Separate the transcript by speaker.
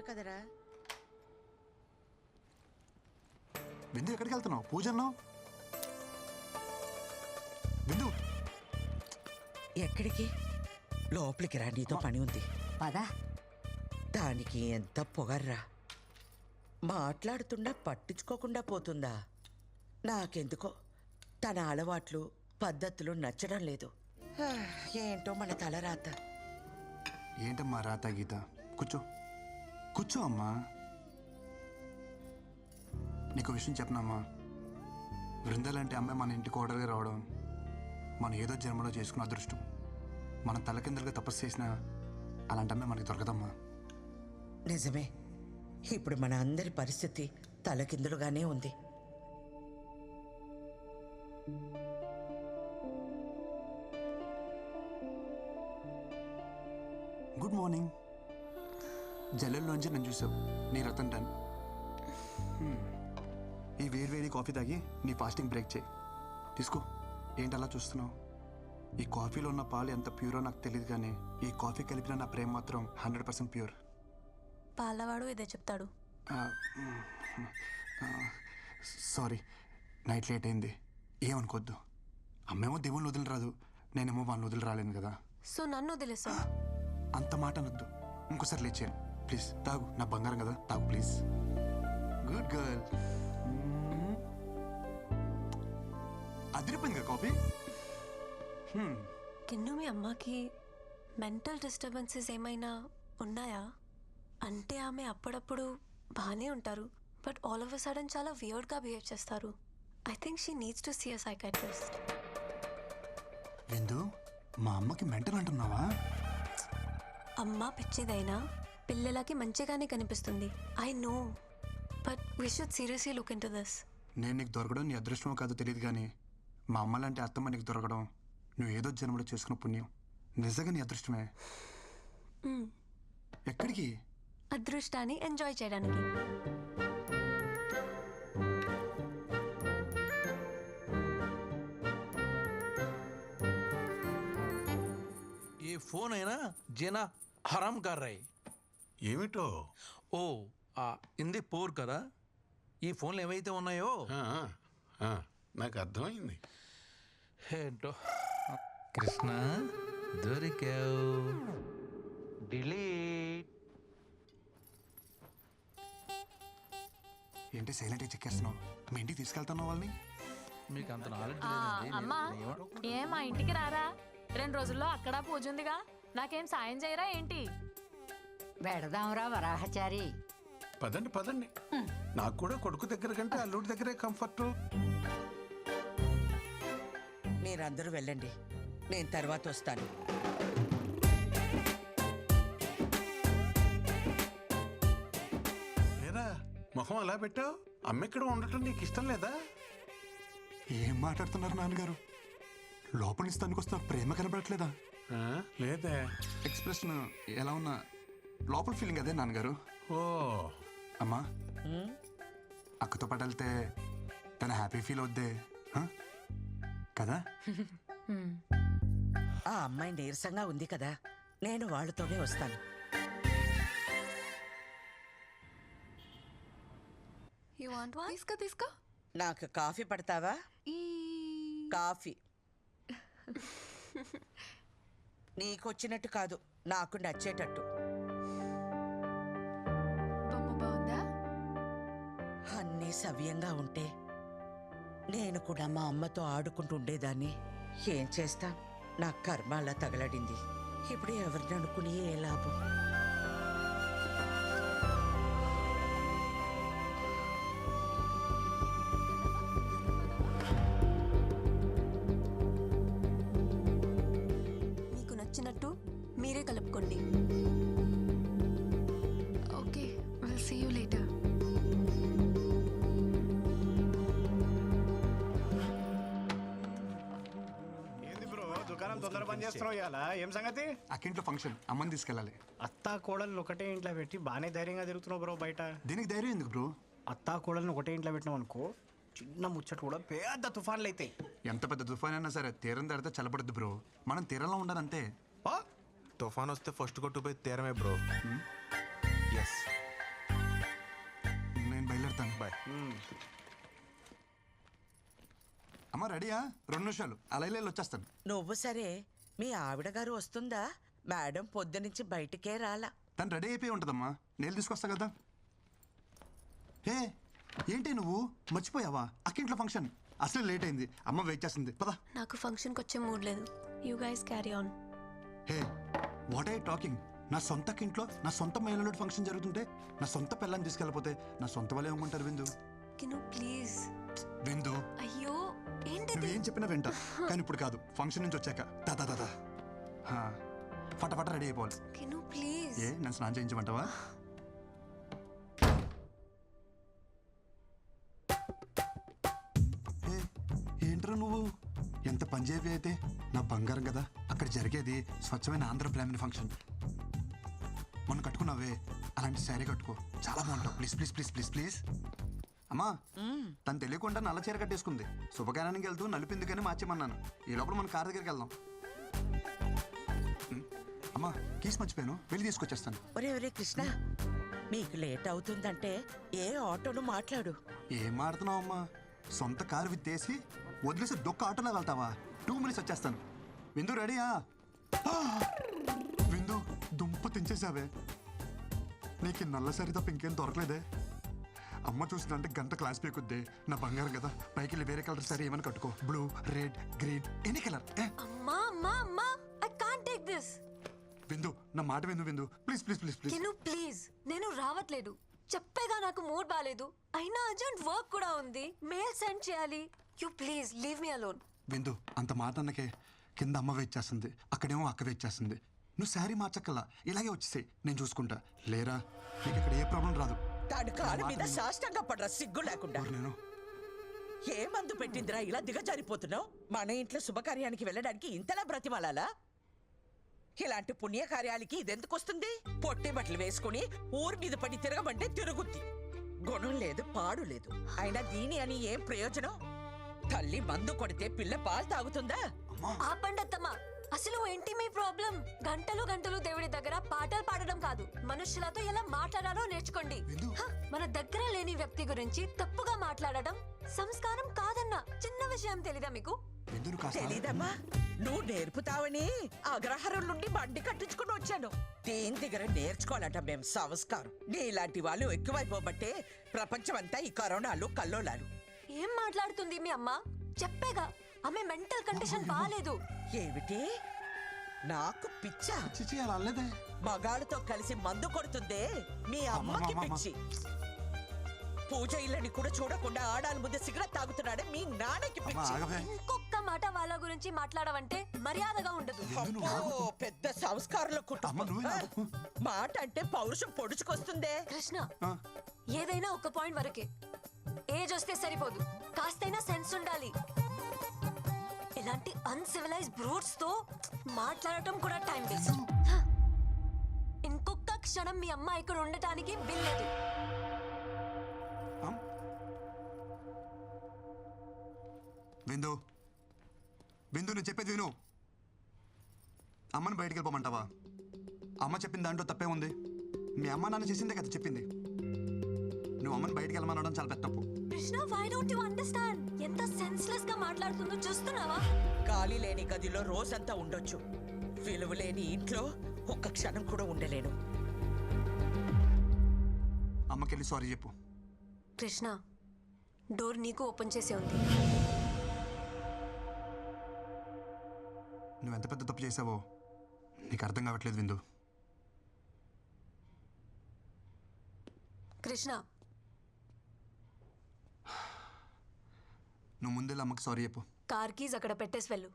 Speaker 1: కదరా?
Speaker 2: బిందు ఎక్కడికి వెళ్తున్నావు? పూజ అన్నావు? బిందు
Speaker 1: ఎక్కడికి? లోపలికి రా నీతో పని ఉంది.
Speaker 3: పదా.
Speaker 1: దానికి ఎంత పొగర్రా. మాట్లాడుతున్నా పట్టించుకోకుండా పోతుందా? నాకెందుకో తన అలవాట్లు పద్ధతులు నచ్చడం లేదు. ఏంటో మన తలరాత
Speaker 2: ఏంటమ్మా రాత గీత? కూర్చో. కూర్చో అమ్మా. నీకు విషయం చెప్పనమ్మా బృందాలంటే అమ్మాయి మన ఇంటికి ఓడర్గా రావడం మనం ఏదో జన్మలో చేసుకున్న అదృష్టం. మనం తలకిందులుగా తపస్సు చేసినా అలాంటి అమ్మాయి మనకి దొరకదమ్మా.
Speaker 1: నిజమే. ఇప్పుడు మన అందరి పరిస్థితి తలకిందులుగానే ఉంది.
Speaker 2: గుడ్ మార్నింగ్ జల్లెల్లోంచి నన్ను చూసావు. నీ రతన్ టన్. ఈ వేడివేడి కాఫీ తాగి నీ ఫాస్టింగ్ బ్రేక్ చేయి. తీసుకో. ఏంటి అలా చూస్తున్నావు? ఈ కాఫీలో ఉన్న పాలు ఎంత ప్యూరో నాకు తెలియదు కానీ ఈ కాఫీ కలిపిన నా ప్రేమ మాత్రం హండ్రెడ్ పర్సెంట్ ప్యూర్.
Speaker 4: పాలవాడు ఇదే చెప్తాడు.
Speaker 2: సారీ. నైట్ లేట్ అయింది. ఏమనుకోవద్దు అమ్మేమో దేవుని వదిలి రాదు నేనేమో వాళ్ళని వదిలి రాలేను కదా.
Speaker 4: సో నన్ను వదిలేసా
Speaker 2: అంత మాట అనొద్దు. ఇంకోసారి లేచాను ప్లీజ్ తాగు. నా బంగారం కదా. తాగు ప్లీజ్. Good girl. అదిరిపోయింది కదా కాఫీ.
Speaker 4: కిన్ను మీ అమ్మకి మెంటల్ డిస్టర్బెన్సెస్ ఏమైనా ఉన్నాయా? అంటే ఆమె అప్పుడప్పుడు బాగానే ఉంటారు but all of a sudden చాలా వియర్డ్గా బిహేవ్ చేస్తారు. I think she needs to see a psychiatrist
Speaker 2: విందు మా అమ్మకి మెంటల్ అంటున్నావా?
Speaker 4: అమ్మ పిచ్చిదైనా? పిల్లలకి మంచిగానే కనిపిస్తుంది. I know but we should seriously look into this
Speaker 2: నేను నీకు దొరకడం నీ అదృష్టమో కాదో తెలియదు కానీ మా అమ్మ లాంటి అత్తమ్మ నీకు దొరకడం నువ్వు ఏదో జన్మలో చేసుకున్న పుణ్యం. నిజంగా నీ అదృష్టమే. Hmm. ఎక్కడికి?
Speaker 4: అదృష్టాన్ని ఎంజాయ్ చేయడానికి.
Speaker 5: ఏ ఫోన్ అయినా జనా హరాం కర్రాయి
Speaker 6: ఏమిటో?
Speaker 5: ఓ ఆ ఇంది పోర్ కదా? ఈ ఫోన్లు ఏవైతే ఉన్నాయో?
Speaker 6: ఆ, ఆ, నాకు అర్థమైంది.
Speaker 5: ఏంటో? కృష్ణ దొరికావు. డిలీట్.
Speaker 2: ఏంటి సైలెంట్గా చెక్కేస్తున్నావు? మీ ఇంటికి తీసుకెళ్తున్నావు వాళ్ళని?
Speaker 5: మీకు అంత నాలెడ్జ్
Speaker 7: అమ్మా ఏం మా ఇంటికి రారా? రెండు రోజుల్లో అక్కడ పూజ ఉందిగా. నాకేం సాయం చేయరా ఏంటి?
Speaker 3: పెడదాంరా వరాహచారి.
Speaker 6: పదండి పదండి. నాకు కూడా కొడుకు దగ్గర కంటే అల్లుడి దగ్గరే కంఫర్ట్.
Speaker 1: మీరందరూ వెళ్ళండి. నేను తర్వాత వస్తాను.
Speaker 6: లేదా మొహం అలా పెట్టావు? అమ్మ ఇక్కడ ఉండటం నీకు ఇష్టం లేదా?
Speaker 2: ఏం మాట్లాడుతున్నారు నాన్నగారు? లోపల నుంచి ప్రేమ కనబడట్లేదా?
Speaker 6: లేదే.
Speaker 2: ఎక్స్ప్రెషన్ ఎలా ఉన్నా లోపల ఫీలింగ్ అదే నాన్నగారు.
Speaker 6: ఓ.
Speaker 2: అమ్మా. అక్కతో పాటు వెళ్తే తన హ్యాపీ ఫీల్ అవుద్దే. హ? కదా?
Speaker 1: ఆ అమ్మాయి నీరసంగా ఉంది కదా. నేను వాళ్ళతోనే వస్తాను.
Speaker 4: యూ వాంట్ వన్
Speaker 8: తీసుకో తీసుకో.
Speaker 1: నాకు కాఫీ పడతావా?
Speaker 8: ఈ
Speaker 1: కాఫీ. నీకొచ్చినట్టు కాదు నాకు నచ్చేటట్టు. సవ్యంగా ఉంటే నేను కూడా మా అమ్మతో ఆడుకుంటూ ఉండేదాన్ని. ఏం చేస్తా? నా కర్మ అలా తగలడింది. ఇప్పుడు ఎవరిని అనుకుని ఏ లాభం?
Speaker 4: మీకు నచ్చినట్టు మీరే కలుపుకోండి.
Speaker 8: Okay will see you later
Speaker 9: తొందర పని చేస్తున్నావు ఇవాళ. ఏం సంగతి?
Speaker 2: అక్కింట్లో ఫంక్షన్ అమ్మని తీసుకెళ్ళాలి.
Speaker 9: అత్తా కోడలు ఒకటే ఇంట్లో పెట్టి బాగానే ధైర్యంగా తిరుగుతున్నావు బ్రో బయట.
Speaker 2: దీనికి ధైర్యం ఎందుకు బ్రో?
Speaker 9: అత్తా కోడలను ఒకటే ఇంట్లో పెట్టినాం అనుకో చిన్న ముచ్చట కూడా పెద్ద తుఫాన్లు అయితే.
Speaker 2: ఎంత పెద్ద తుఫాన్ అయినా సరే తీరం దాడితే చల్లబడద్దు బ్రో. మనం తీరంలో ఉండాలంతే.
Speaker 10: తుఫాన్ వస్తే ఫస్ట్ కొట్టుపోయి తీరమే బ్రో. ఎస్ నేను బయలుదేరుతాను.
Speaker 6: బాయ్
Speaker 2: అమ్మ రెడీయా? రెండు నిమిషాలు. అలా ఇలా వచ్చేస్తాను.
Speaker 1: నువ్వు సరే మీ ఆవిడ గారు వస్తుందా? మేడం పొద్దునుంచి బయటికే రాలా.
Speaker 2: తను రెడీ అయిపోయి ఉంటుందమ్మా. నేను తీసుకొస్తా కదా. హే ఏంటి నువ్వు? మర్చిపోయావా? అక్కింట్లో ఫంక్షన్. అసలు లేట్ అయింది. అమ్మ వెయిట్ చేస్తుంది. పదా.
Speaker 4: నాకు ఫంక్షన్కి వచ్చే మూడ్ లేదు. You guys carry on
Speaker 2: hey what I talking నా సొంత ఇంట్లో నా సొంత మహిళలో ఫంక్షన్ జరుగుతుంటే నా సొంత పిల్లని తీసుకెళ్ళిపోతే నా సొంత వాళ్ళే ఏమంటారు విందు?
Speaker 4: కిను ప్లీజ్
Speaker 2: విందు?
Speaker 4: అయ్యో!
Speaker 2: నువ్వేం చెప్పినా వింటా. కానీ ఇప్పుడు కాదు. ఫంక్షన్ నుంచి వచ్చాక. దా దా దా ఫటాఫట రెడీ అయిపోవాలి.
Speaker 4: ప్లీజ్.
Speaker 2: ఏ నన్ను స్నానం చేయించమంటావా? ఏంట్రా నువ్వు? ఎంత పంజాబీ అయితే? నా బంగారం కదా. అక్కడ జరిగేది స్వచ్ఛమైన ఆంధ్ర బ్రాహ్మణ ఫంక్షన్. మొన్న కట్టుకున్నావే. అలాంటి శారీ కట్టుకో. చాలా బాగుంటావు. Please please please please please. అమ్మా తను తెలియకుండా నల్ల చీర కట్టేసుకుంది. శుభకార్యానికి వెళ్తూ నలిపిందుకని మార్చేమన్నాను ఈ లోపల మన కార్ దగ్గరికి వెళ్దాం. అమ్మా కీస్ మర్చిపోయాను. వెళ్ళి తీసుకొచ్చేస్తాను.
Speaker 1: ఒరే ఒరే కృష్ణ మీకు లేట్ అవుతుందంటే ఏ ఆటోను మాట్లాడు.
Speaker 2: ఏం ఆడుతున్నావు అమ్మా? సొంత కారు విత్తేసి వదిలేసి దొక్క ఆటోలో వెళ్తావా? టూ మినిట్స్ వచ్చేస్తాను. విందు రెడీయా! విందు దుంప తెంచేసావే నీకు ఈ నల్ల సరి తప్ప ఇంకేం దొరకలేదే. అమ్మ చూసినంటే గంట క్లాస్ పీకుద్ది నా బంగారం కదా. పైకి వెళ్ళి వేరే కలర్ సరే ఏమైనా కట్టుకో. Blue red green any colour
Speaker 4: అమ్మా అమ్మా అమ్మా ఐ కాంట్ టేక్ దిస్
Speaker 2: విందు నా మాట విందు విందు. Please please please please
Speaker 4: please నేను రావట్లేదు. చెప్పేగా నాకు మూడ్ బాగాలేదు అయినా అర్జెంట్ వర్క్ కూడా ఉంది. మెయిల్ సెండ్ చేయాలి. You please leave me alone
Speaker 2: విందు అంత మాట అన్నకే కింద అమ్మ వెయిట్ చేస్తుంది. అక్కడేమో అక్క వెయిట్ చేస్తుంది. నువ్వు శారీ మార్చక్కల్లా ఇలాగే వచ్చేసాయి. నేను చూసుకుంటా. లేరా? నీకు ఇక్కడ ఏ ప్రాబ్లం రాదు.
Speaker 1: దాని కాలు మీద సాష్టంగా పడరా సిగ్గు లేకుండా.
Speaker 2: నేను?
Speaker 1: ఏ మందు పెట్టిందిరా? ఇలా దిగజారిపోతున్నావు? మన ఇంట్లో శుభకార్యానికి వెళ్ళడానికి ఇంతలా బ్రతిమాలాలా? ఇలాంటి పుణ్యకార్యాలకి ఇదెందుకు వస్తుంది? పొట్టి బట్టలు వేసుకుని ఊరి మీద పడి తిరగమంటే తిరుగుద్ది. గుణం లేదు పాడు లేదు. అయినా దీని అని ఏం ప్రయోజనం? తల్లి మందు కొడితే పిల్ల పాలు తాగుతుందా?
Speaker 4: ఆపండి అత్తమ్మ అసలు ఏంటి మీ ప్రాబ్లం? గంటలు గంటలు దేవుడి దగ్గర పాటలు పాడడం కాదు. మనుషులతో ఎలా మాట్లాడాలో నేర్చుకోండి. మన దగ్గర లేని వ్యక్తి గురించి తప్పుగా మాట్లాడడం సంస్కారం కాదన్న చిన్న విషయం తెలీదా మీకు?
Speaker 2: కాస్త?
Speaker 1: తెలీదమ్మా. నువ్వు నేర్పుతావని అగ్రహారం నుండి బండి కట్టించుకుని వచ్చాను. దేని దగ్గర నేర్చుకోవాలంట మేం సంస్కారం? నీలాంటి వాళ్ళు ఎక్కువైపోబట్టే ప్రపంచమంతా ఈ కరోనాలు కల్లోలాలు.
Speaker 4: ఏం మాట్లాడుతుంది మీ అమ్మ? చెప్పేగా. ఆమె మెంటల్ కండిషన్ బాగాలేదు
Speaker 1: ఏమిటి? నాకు పిచ్చా?
Speaker 2: చిచి అలా అనలేదే.
Speaker 1: మగాళ్ళతో కలిసి మందు కొడుతుందే మీ అమ్మకి. పిచ్చి. పూజ ఇళ్ళని కూడా చూడకుండా ఆడాల ముందు సిగరెట్ తాగుతున్నాడే మీ నాన్నకి పిచ్చి
Speaker 4: మాట వాళ్ళ గురించి మాట్లాడవంటే మర్యాదగా ఉండదు.
Speaker 1: అబ్బో, పెద్ద సంస్కారాల
Speaker 2: అమ్మ
Speaker 1: కుటుంబం
Speaker 2: నువ్వే.
Speaker 1: మాట అంటే పౌరుషం పొడుచుకొస్తుందే.
Speaker 4: కృష్ణ
Speaker 2: ఆ,
Speaker 4: ఏదైనా ఒక పాయింట్ వరకే. ఏజ్ వస్తే సరిపోదు. కాస్తైనా సెన్స్ ఉండాలి. ఇలాంటి అన్సివిలైజ్ బ్రూట్స్తో మాట్లాడటం కూడా టైం వేస్ట్. ఇంకొక క్షణం మీ అమ్మ ఇక్కడ ఉండటానికి వీల్లేదు.
Speaker 2: విందు విందు నేను చెప్పేది విను. అమ్మని బయటికి వెళ్ళిపోమంటావా? అమ్మ చెప్పిన దాంట్లో తప్పే ఉంది. మీ అమ్మ నాన్న చేసిందే కదా చెప్పింది. నువ్వు అమ్మని బయటికి వెళ్ళమనడం చాలా పెద్ద తప్పు.
Speaker 4: Krishna why don't you understand ఎంత సెన్స్లెస్గా మాట్లాడుతుందో చూస్తున్నావా?
Speaker 1: గాలి లేని గదిలో రోజంతా ఉండొచ్చు. విలువ లేని ఇంట్లో ఒక్క క్షణం కూడా ఉండలేను.
Speaker 2: అమ్మకెళ్ళి సారీ చెప్పు.
Speaker 4: కృష్ణ డోర్ నీకు ఓపెన్ చేసే ఉంది.
Speaker 2: నువ్వు ఎంత పెద్ద తప్పు చేసావో నీకు అర్థం కావట్లేదు విందు.
Speaker 4: కృష్ణ.
Speaker 2: నువ్వు ముందే అమ్మకి సారీ చెప్పు.
Speaker 4: కార్ కీజ్ అక్కడ పెట్టేసి వెళ్ళు.